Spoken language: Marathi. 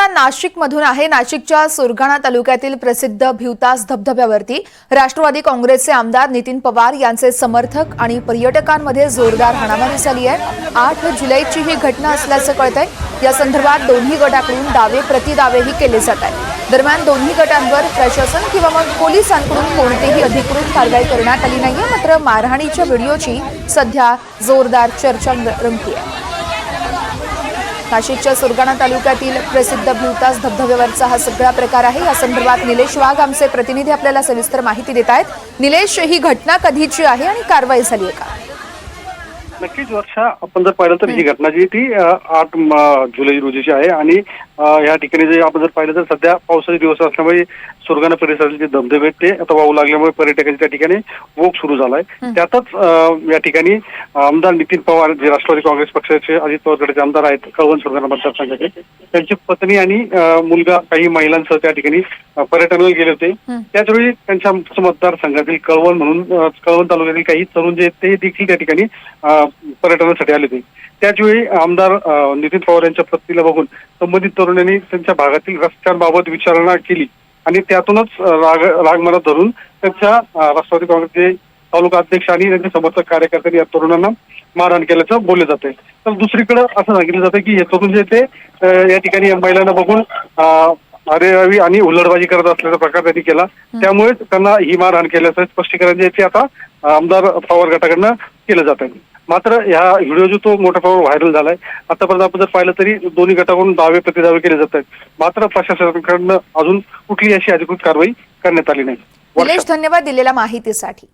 आता नाशिक मधून आहे. नाशिकच्या सुरगाणा तालुक्यातील प्रसिद्ध भिवतास धबधब्यावरती राष्ट्रवादी काँग्रेसचे आमदार नितीन पवार यांचे समर्थक आणि पर्यटकांमध्ये जोरदार हाणामारी झाली आहे. आठ जुलैची ही घटना असल्याचं कळतंय. या संदर्भात दोन्ही गटाकडून दावे प्रतिदावेही केले जात आहेत. दरम्यान दोन्ही गटांवर प्रशासन किंवा मग पोलिसांकडून कोणतीही अधिकृत कारवाई करण्यात आली नाहीये. मात्र मारहाणीच्या व्हिडिओची सध्या जोरदार चर्चा रंगती आहे नाशिकच्या सुरगाणा तालुक्यातील प्रसिद्ध भिवतास धबधब्यावरचा हा सगळा प्रकार आहे. या संदर्भात निलेश वाघ आमचे प्रतिनिधी आपल्याला सविस्तर माहिती देत आहेत. निलेश ही घटना कधीची आहे आणि कारवाई झाली आहे का? नक्कीच वर्षा आपण जर पाहिलं तर ही घटना जी ती आठ जुलै रोजीची आहे आणि या ठिकाणी जे आपण जर पाहिलं तर सध्या पावसाचे दिवस असल्यामुळे सुरगाणा परिसरातील जे धबधबे आहेत ते आता वाहू लागल्यामुळे पर्यटकांचे त्या ठिकाणी ओघ सुरू झालाय. त्यातच या ठिकाणी आमदार नितीन पवार जे राष्ट्रवादी काँग्रेस पक्षाचे अजित पवार गटाचे आमदार आहेत कळवण सुरगाणा मतदारसंघाचे त्यांची पत्नी आणि मुलगा काही महिलांसह त्या ठिकाणी पर्यटनाला गेले होते. त्याचवेळी त्यांच्या मतदारसंघातील कळवण म्हणून कळवण तालुक्यातील काही तरुण जे आहेत ते देखील त्या ठिकाणी पर्यटनासाठी आले होते. त्याचवेळी आमदार नितीन पवार यांच्या पत्नीला बघून संबंधित तरुणांनी त्यांच्या भागातील रस्त्यांबाबत विचारणा केली. आणि त्यातूनच राग राग मनात धरून त्यांच्या राष्ट्रवादी काँग्रेसचे तालुका अध्यक्ष आणि त्यांचे समर्थक कार्यकर्त्यांनी या तरुणांना मारहाण केल्याचं बोलले जाते तर दुसरीकडे असं सांगितलं जातं की हे तरुण जे ते या ठिकाणी या महिलांना बघून अ, अरेरावी आणि हुल्लडबाजी करत असल्याचा प्रकार त्यांनी केला. त्यामुळे त्यांना ही मारहाण केल्याचं स्पष्टीकरण जे ते आता आमदार पवार गटाकडनं केलं जात. आहे मात्र ह्या व्हिडिओ जो तो मोठ्या प्रमाणावर व्हायरल झालाय आतापर्यंत आपण जर पाहिलं तरी दोन्ही गटाकडून दावे प्रतिदावे केले जात आहेत मात्र प्रशासनाकडनं अजून कुठलीही अशी अधिकृत कारवाई करण्यात आली नाही. निलेश धन्यवाद दिलेल्या माहितीसाठी.